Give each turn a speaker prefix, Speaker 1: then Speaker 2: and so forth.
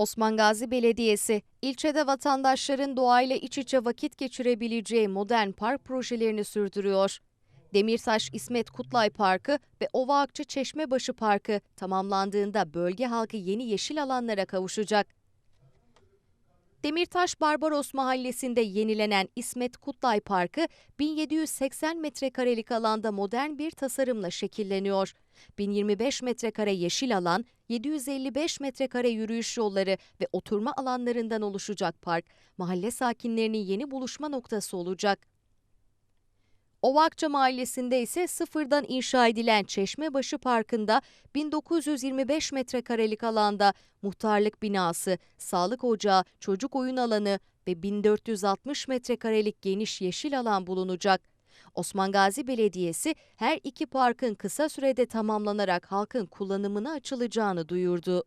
Speaker 1: Osman Gazi Belediyesi, ilçede vatandaşların doğayla iç içe vakit geçirebileceği modern park projelerini sürdürüyor. Demirtaş İsmet Kutlay Parkı ve Ova Akçı Çeşmebaşı Parkı tamamlandığında bölge halkı yeni yeşil alanlara kavuşacak. Demirtaş Barbaros Mahallesi'nde yenilenen İsmet Kutlay Parkı 1780 metrekarelik alanda modern bir tasarımla şekilleniyor. 1025 metrekare yeşil alan, 755 metrekare yürüyüş yolları ve oturma alanlarından oluşacak park, mahalle sakinlerinin yeni buluşma noktası olacak. Ovakça Mahallesi'nde ise sıfırdan inşa edilen Çeşmebaşı Parkı'nda 1925 metrekarelik alanda muhtarlık binası, sağlık ocağı, çocuk oyun alanı ve 1460 metrekarelik geniş yeşil alan bulunacak. Osman Gazi Belediyesi her iki parkın kısa sürede tamamlanarak halkın kullanımına açılacağını duyurdu.